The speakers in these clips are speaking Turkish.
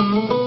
Thank you.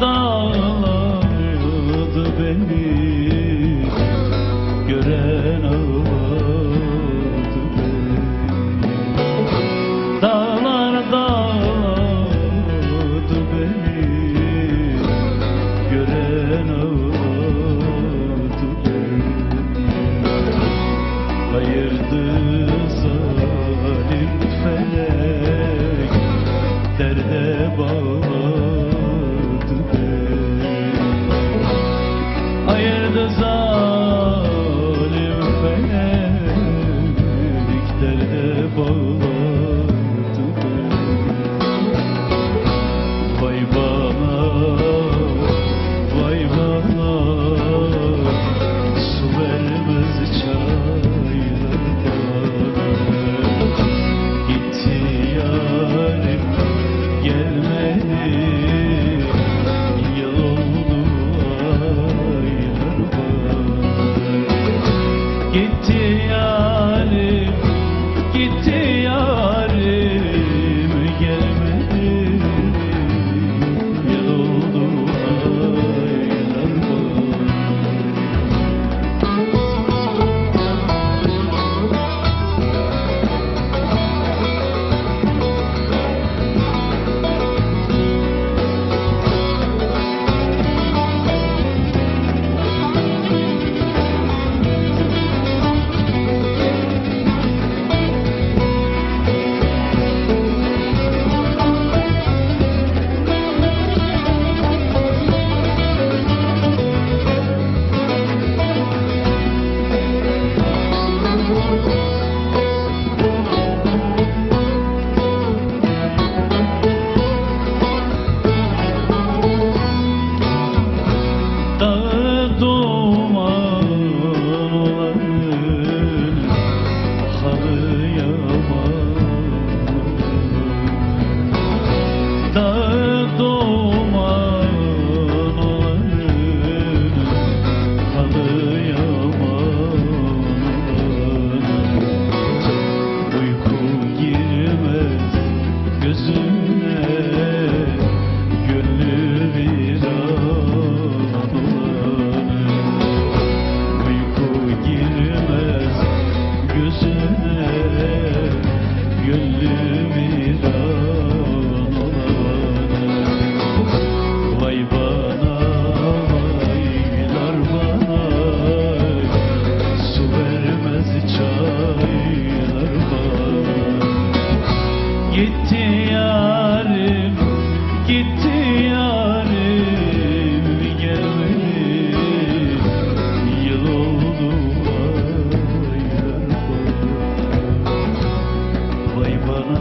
dağlardı beni. Gören ağlardı beni. Dağlar dağlardı beni. Gören ağlardı beni. Hayırdır? desire. thank you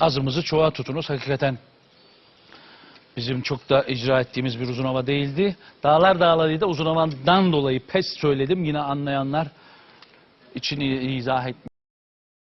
azımızı çoğa tutunuz. Hakikaten bizim çok da icra ettiğimiz bir uzun hava değildi. Dağlar dağlarıydı. Uzun havadan dolayı pes söyledim. Yine anlayanlar içini izah etmiş.